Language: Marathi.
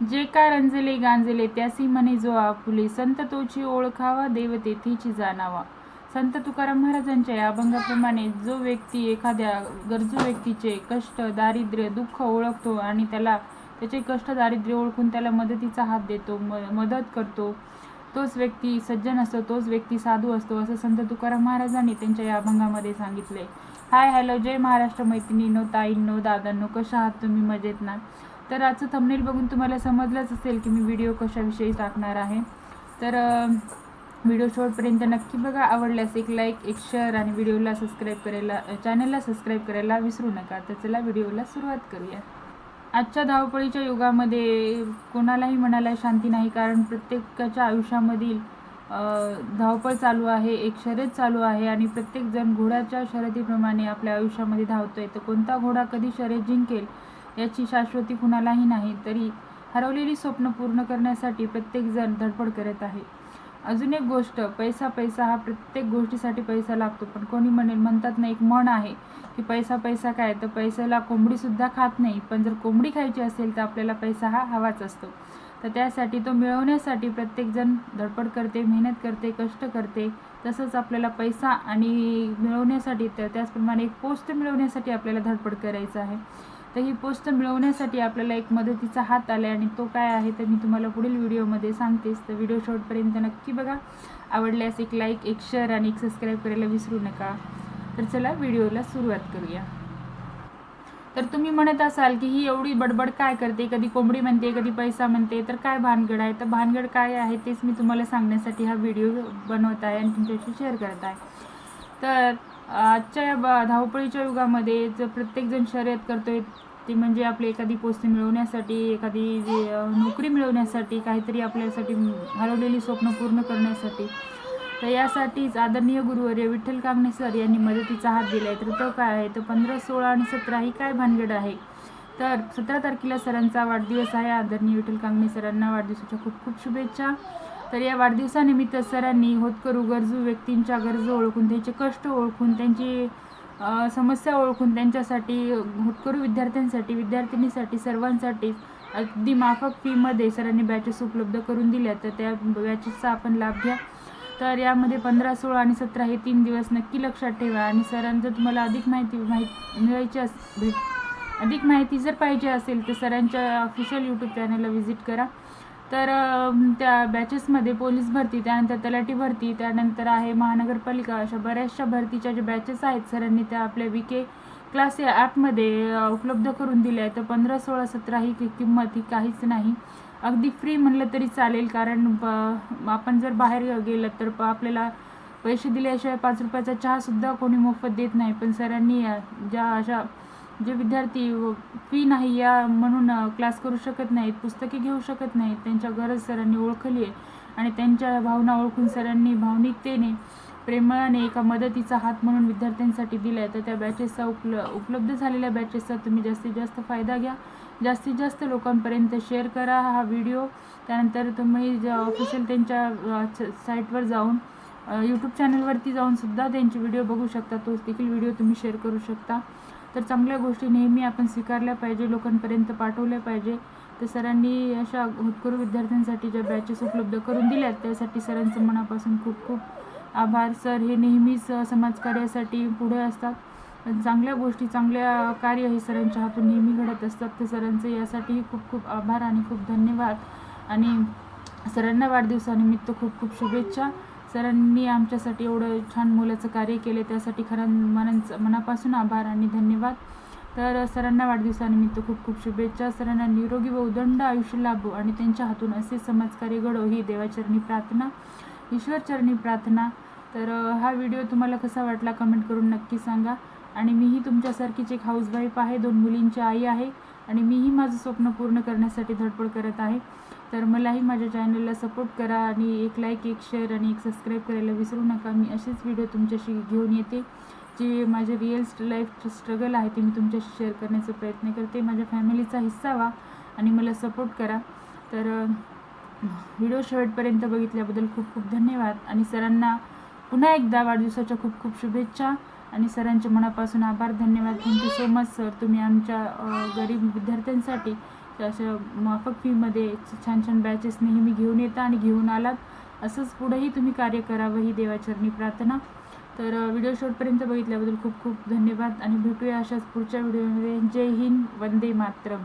जे का रंजले गांजले त्यासी म्हणे जो आपुले संत तोची ओळखावा देव तेथेची जाणावा. संत तुकाराम महाराजांच्या या अभंगाप्रमाणे जो व्यक्ती एखाद्या गरजू व्यक्तीचे कष्ट दारिद्र्य दुःख ओळखतो आणि त्याला त्याचे कष्ट दारिद्र्य ओळखून त्याला मदतीचा हात देतो म मदत करतो तोच व्यक्ती सज्जन असतो तोच व्यक्ती साधू असतो असं संत तुकाराम महाराजांनी त्यांच्या या अभंगामध्ये सांगितले. हाय हॅलो जय महाराष्ट्र मैत्रिणींनो ताईंनो दादांनो कशा आहात तुम्ही? मजेत ना? तर आजचं थंबनेल बघून तुम्हाला समजलंच असेल की मी व्हिडिओ कशाविषयी टाकणार आहे. तर व्हिडिओ शॉर्टपर्यंत नक्की बघा. आवडल्यास एक लाईक एक शेअर आणि व्हिडिओला सबस्क्राईब करायला चॅनलला सबस्क्राईब करायला विसरू नका. तर चला व्हिडिओला सुरुवात करूया. आजच्या धावपळीच्या युगामध्ये कोणालाही मनाला शांती नाही कारण प्रत्येकाच्या आयुष्यामधील धावपळ चालू आहे एक शर्यत चालू आहे आणि प्रत्येकजण घोड्याच्या शर्यतीप्रमाणे आपल्या आयुष्यामध्ये धावतो आहे तर कोणता घोडा कधी शर्यत जिंकेल याची शाश्वती कुणालाही नाही तरी हरवलेली स्वप्न पूर्ण करण्यासाठी प्रत्येकजण धडपड करत आहे. अजून एक गोष्ट पैसा पैसा हा प्रत्येक गोष्टीसाठी पैसा लागतो पण कोणी म्हणेल म्हणतात ना एक म्हण आहे की पैसा पैसा काय? तर पैशाला कोंबडीसुद्धा खात नाही पण जर कोंबडी खायची असेल तर आपल्याला पैसा हा हवाच असतो. तर त्यासाठी तो मिळवण्यासाठी प्रत्येकजण धडपड करते मेहनत करते कष्ट करते तसंच आपल्याला पैसा आणि मिळवण्यासाठी तर त्याचप्रमाणे एक पोस्ट मिळवण्यासाठी आपल्याला धडपड करायचं आहे. तर ही पोस्ट मिळवण्यासाठी आपल्याला एक मदतीचा हात आला आणि तो काय आहे तर मी तुम्हाला पुढील व्हिडिओमध्ये सांगतेच. तर व्हिडिओ शॉर्टपर्यंत नक्की बघा. आवडल्यास एक लाईक एक शेअर आणि एक सबस्क्राईब करायला विसरू नका. तर चला व्हिडिओला सुरुवात करूया. तर तुम्ही म्हणत असाल की ही एवढी बडबड काय करते? कधी कोंबडी म्हणते कधी पैसा म्हणते तर काय भानगड आहे? तर भानगड काय आहे तेच मी तुम्हाला सांगण्यासाठी हा व्हिडिओ बनवत आहे आणि तुमच्याशी शेअर करत आहे. तर आजच्या बा धावपळीच्या युगामध्ये जर प्रत्येकजण शर्यत करतोय ती म्हणजे आपली एखादी पोस्ट मिळवण्यासाठी एखादी जी नोकरी मिळवण्यासाठी काहीतरी आपल्यासाठी हरवलेली स्वप्न पूर्ण करण्यासाठी. तर यासाठीच आदरणीय गुरुवर्य विठ्ठल कामणे सर यांनी मदतीचा हात दिला आहे तर तो काय आहे? तर पंधरा सोळा आणि सतरा ही काय भानगड आहे? तर सतरा तारखेला सरांचा वाढदिवस आहे. आदरणीय विठ्ठल कांगणे सरांना वाढदिवसाच्या खूप खूप शुभेच्छा. तर या वाढदिवसानिमित्त सरांनी होतकरू गरजू व्यक्तींच्या गरजा ओळखून त्यांचे कष्ट ओळखून त्यांची समस्या ओळखून त्यांच्यासाठी होतकरू विद्यार्थ्यांसाठी विद्यार्थिनीसाठी सर्वांसाठी अगदी माफक फीमध्ये सरांनी बॅचेस उपलब्ध करून दिल्या. तर त्या बॅचेसचा आपण लाभ घ्या. तर यामध्ये पंधरा सोळा आणि सतरा हे तीन दिवस नक्की लक्षात ठेवा. आणि सरांचं तुम्हाला अधिक माहिती माहिती मिळायची अस भेट अधिक माहिती जर पाहिजे असेल तर सरांच्या ऑफिशियल यूट्यूब चॅनलला व्हिजिट करा. तर त्या बॅचेसमध्ये पोलीस भरती त्यानंतर तलाठी भरती त्यानंतर आहे महानगरपालिका. अशा बऱ्याचशा भरतीच्या ज्या बॅचेस आहेत सरांनी त्या आपल्या वी के क्लास या ॲपमध्ये उपलब्ध करून दिल्या आहेत. तर पंधरा सोळा सतरा ही किंमत ही काहीच नाही. अगदी फ्री म्हणलं तरी चालेल कारण ब- आपण जर बाहेर गेलं तर प- आपल्याला पैसे दिल्याशिवाय पाच रुपयाचा चहासुद्धा कोणी मोफत देत नाही. पण सरांनी ज्या अशा जे विद्यार्थी हो, फी नाही या म्हणून क्लास करू शकत नाहीत पुस्तके घेऊ शकत नाहीत त्यांच्या गरज सरांनी ओळखली आहे. आणि त्यांच्या भावना ओळखून सरांनी भावनिकतेने प्रेमाने एका मदतीचा हात म्हणून विद्यार्थ्यांसाठी दिला आहे तर त्या बॅचेसचा उपल उपलब्ध झालेल्या बॅचेसचा तुम्ही जास्तीत जास्त फायदा घ्या. जास्तीत जास्त लोकांपर्यंत शेअर करा हा व्हिडिओ त्यानंतर तुम्ही ऑफिशियल त्यांच्या साईटवर जाऊन यूट्यूब चॅनलवरती जाऊनसुद्धा त्यांचे व्हिडिओ बघू शकता. तोच देखील व्हिडिओ तुम्ही शेअर करू शकता. तर चांगल्या गोष्टी नेहमी आपण स्वीकारल्या पाहिजे लोकांपर्यंत पाठवल्या पाहिजे. तर सरांनी अशा होतकरू विद्यार्थ्यांसाठी ज्या बॅचेस उपलब्ध करून दिल्यात त्यासाठी सरांचं मनापासून खूप खूप आभार. सर हे नेहमीच समाजकार्यासाठी पुढे असतात. चांगल्या गोष्टी चांगल्या कार्य हे सरांच्या हातून नेहमी घडत असतात. तर सरांचं यासाठीही खूप खूप आभार आणि खूप धन्यवाद. आणि सरांना वाढदिवसानिमित्त खूप खूप शुभेच्छा. सरांनी आमच्यासाठी एवढं छान मुलाचं कार्य केले त्यासाठी खरं मनांचं मनापासून आभार आणि धन्यवाद. तर सरांना वाढदिवसानिमित्त खूप खूप शुभेच्छा. सरांना निरोगी व उदंड आयुष्य लाभो आणि त्यांच्या हातून असे समाजकार्य घडो ही देवाचरणी प्रार्थना ईश्वरचरणी प्रार्थना. तर हा व्हिडिओ तुम्हाला कसा वाटला कमेंट करून नक्की सांगा. आणि मीही तुमच्यासारखीच एक हाऊसवाईफ आहे दोन मुलींची आई आहे आणि मीही माझं स्वप्न पूर्ण करण्यासाठी धडपड करत आहे. तर मलाही माझ्या चॅनलला सपोर्ट करा आणि एक लाईक एक शेअर आणि एक सबस्क्राईब करायला विसरू नका. मी असेच व्हिडिओ तुमच्याशी घेऊन येते जे माझे रिअल लाईफ स्ट्रगल आहे ते मी तुमच्याशी शेअर करण्याचा प्रयत्न करते. माझ्या फॅमिलीचा हिस्सा व्हा आणि मला सपोर्ट करा. तर व्हिडिओ शेवटपर्यंत बघितल्याबद्दल खूप खूप धन्यवाद आणि सरांना पुन्हा एकदा वाढदिवसाच्या खूप खूप शुभेच्छा आणि सरांचे मनापासून आभार. धन्यवाद. थँक्यू सो मच सर तुम्ही आमच्या गरीब विद्यार्थ्यांसाठी तर अशा माफक फीमध्ये छान छान बॅचेस नेहमी घेऊन येता आणि घेऊन आलात. असंच पुढेही तुम्ही कार्य करावं ही देवाचरणी प्रार्थना. तर व्हिडिओ शॉर्टपर्यंत बघितल्याबद्दल खूप खूप धन्यवाद. आणि भेटूया अशाच पुढच्या व्हिडिओमध्ये जय हिंद वंदे मातरम.